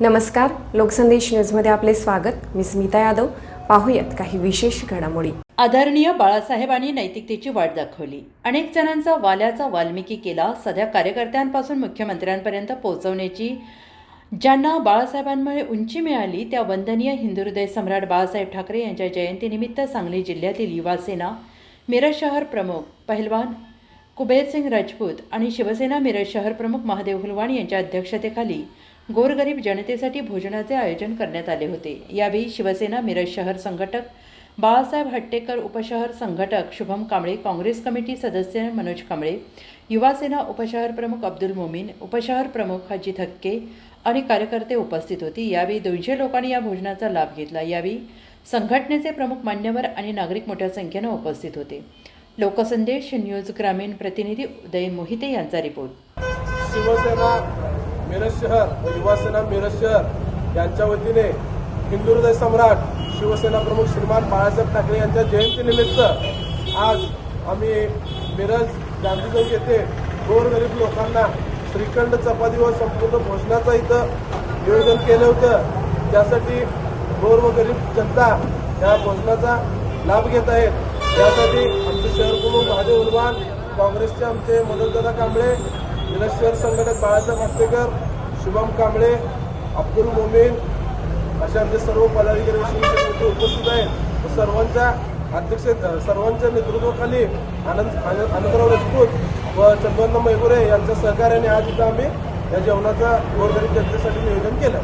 नमस्कार लोकसंदेश न्यूजमध्ये आपले स्वागत. मी स्मिता यादव. पाहूयात काही विशेष घडामोडी. आदरणीय बाळासाहेबांनी नैतिकतेची वाट दाखवली. अनेक जणांचा वाल्याचा वाल्मिकी केला सध्या कार्यकर्त्यांपासून मुख्यमंत्र्यांपर्यंत पोहोचवण्याची ज्यांना बाळासाहेबांमुळे उंची मिळाली त्या वंदनीय हिंदुहृदय सम्राट बाळासाहेब ठाकरे यांच्या जयंतीनिमित्त सांगली जिल्ह्यातील युवासेना मिरज शहर प्रमुख पहिलवान कुबेरसिंग राजपूत आणि शिवसेना मिरज शहर प्रमुख महादेव हुलवाणी यांच्या अध्यक्षतेखाली गोरगरीब जनतेसाठी भोजनाचे आयोजन करण्यात आले होते. यावेळी शिवसेना मिरज शहर संघटक बाळासाहेब हट्टेकर उपशहर संघटक शुभम कांबळे काँग्रेस कमिटी सदस्य मनोज कांबळे युवासेना उपशहर प्रमुख अब्दुल मोमीन उपशहर प्रमुख हाजी थक्के आणि कार्यकर्ते उपस्थित होते. यावेळी दोनशे लोकांनी या भोजनाचा लाभ घेतला. यावेळी संघटनेचे प्रमुख मान्यवर आणि नागरिक मोठ्या संख्येनं उपस्थित होते. लोकसंदेश न्यूज ग्रामीण प्रतिनिधी उदय मोहिते यांचा रिपोर्ट. शिवसेना मिरज शहर व युवासेना मिरज शहर यांच्या वतीने हिंदुहृदय सम्राट शिवसेना प्रमुख श्रीमान बाळासाहेब ठाकरे यांच्या जयंतीनिमित्त आज आम्ही मिरज गांधी चौक येथे गोरगरीब लोकांना श्रीखंड चपाती व संपूर्ण भोजनाचं इथं नियोजन केलं होतं. त्यासाठी गोर व गरीब जनता या भोजनाचा लाभ घेत आहेत. त्यासाठी आमचे शहर प्रमुख महादेव उर्वान काँग्रेसचे आमचे मदतदादा कांबळे मिरज शहर संघटक बाळासाहेब आत्तेकर शुभम कांबळे अब्दुल मोमीन असे आमचे सर्व पदाधिकारी शिवसेनेचे उपस्थित आहेत. सर्वांच्या अध्यक्ष सर्वांच्या नेतृत्वाखाली आनंद आनंदराव राजपूत व चंदवंत मैगुरे यांच्या सहकार्याने आज इथं आम्ही या जेवणाचा गोरगरीब जनतेसाठी नियोजन केलं.